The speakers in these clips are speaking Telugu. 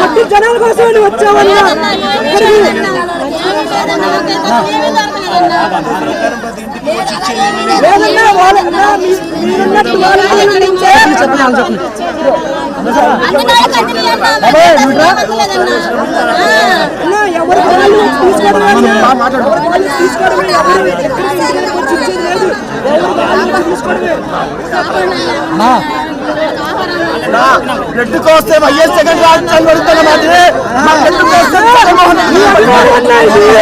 కొట్టి జనాల కోసం వచ్చామన్నా లేదన్నా వాళ్ళ అన్నా, మీ- మీరున్నట్టు వాళ్ళ అన్నా, ఎవరు వాళ్ళు తీసుకోవడం లేదు. ఎవరు వాళ్ళు తీసుకోవడమే, ఎవరు ఎక్కడ తీసుకెళ్ళి వచ్చి కోస్తే వైఎస్ జగన్ రాజ్యం పడుతున్న మాత్రమే మా రెడ్డి కోస్తే జగన్మోహన్ రెడ్డి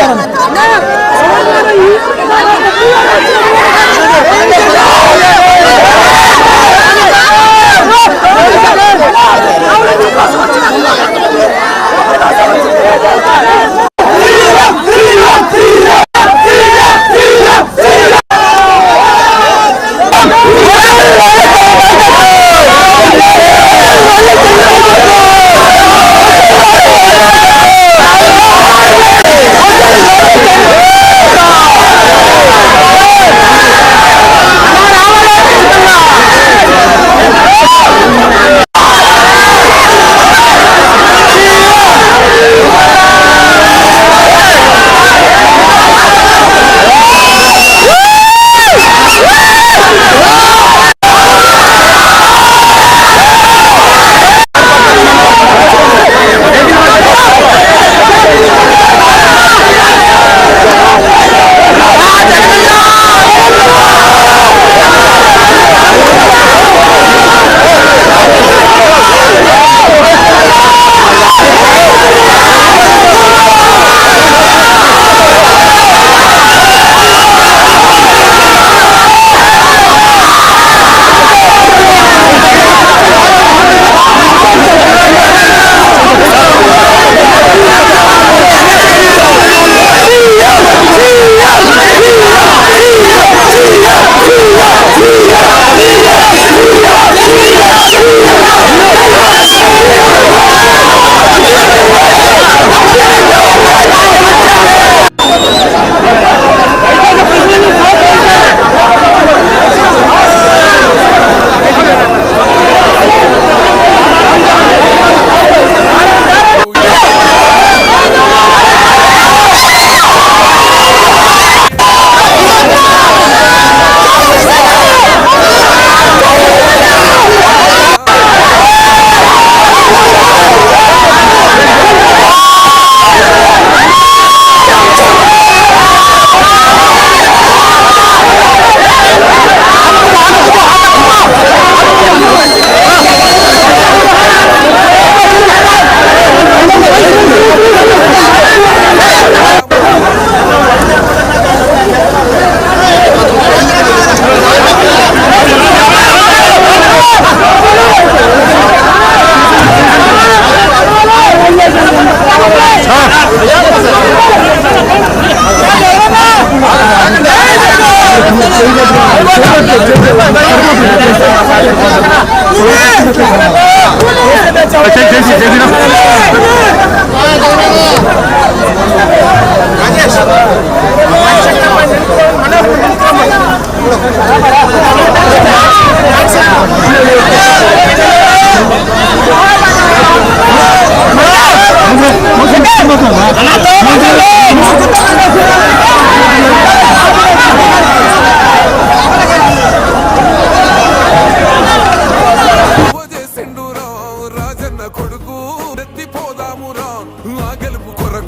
అన్నా,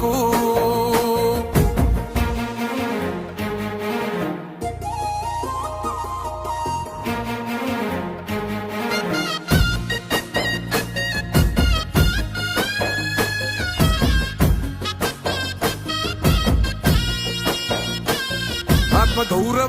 గెలుపు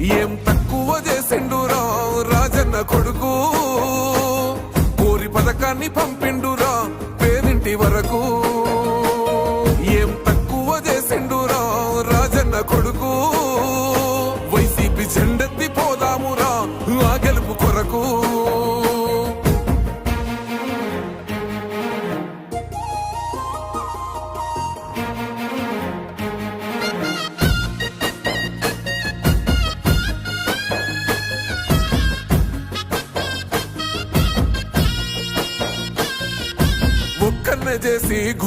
ఏం తక్కువ చేసిండురా రాజన్న కొడుకు? కోరి పథకాన్ని పంపిండురా పేదింటి వరకు.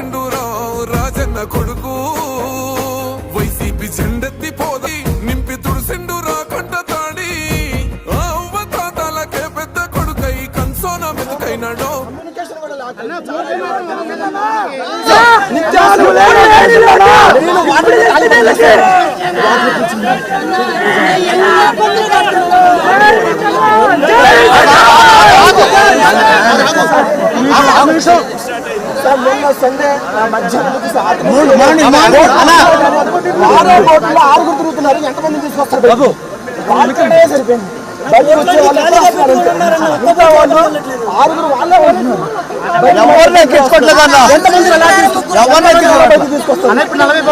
చేసిండురా రాజన్న కొడుకు వైసీపీ జెండెత్తి పోది నింపి తుడిసిండురా కంట తాడి ఆ అవ్వ తాతాలకే పెద్ద కొడుకై కన్సోన మెతుకైనాడో నిమిషం. సార్, సండే ఆరుగురు తిరుగుతున్నారు ఎంతమంది తీసుకొస్తారు బాబు వాళ్ళకే సరిపోయింది బయటకు వచ్చే వాళ్ళు ఆరుగురు వాళ్ళే ఉంటున్నారు ఎవరిని ఎవరిని ఇప్పుడు నలభై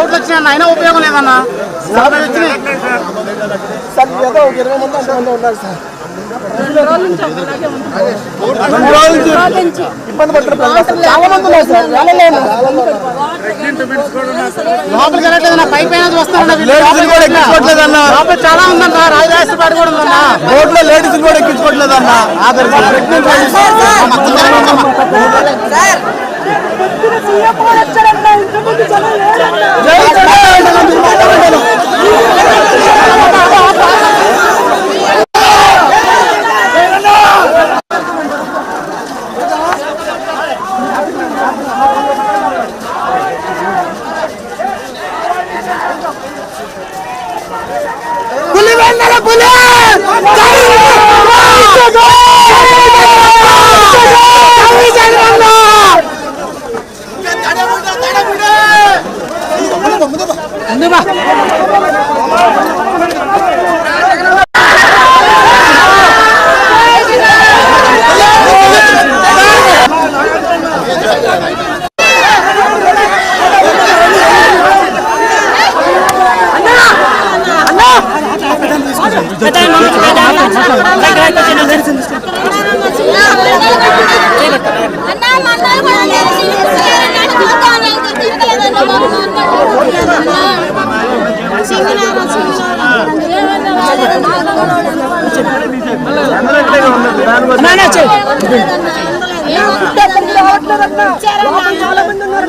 అయినా ఉపయోగం లేదన్న నలభై వచ్చినాయి సార్ ఏదో ఇరవై మంది అంతమంది ఉన్నారు సార్ ఇబ్బంది పడుతున్నారు చాలా మంది ఉన్నారు సార్ వేలలో లోపలికి వెళ్ళట్లేదన్న పై పైన వస్తారన్న చాలా ఉందన్న రాజరాజ కూడా ఉందన్న రోడ్లో లేడీస్ కూడా ఎక్కించుకోవట్లేదన్న 때문에 안 넘어. చాలా మంది ఉన్నారు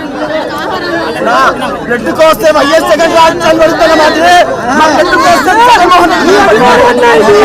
బ్లడ్ కోసం ఐఎస్ సెకండ్ రాజకీయాలు పడుతున్న మాత్రమే మా బ్లడ్ జగన్మోహన్ రెడ్డి.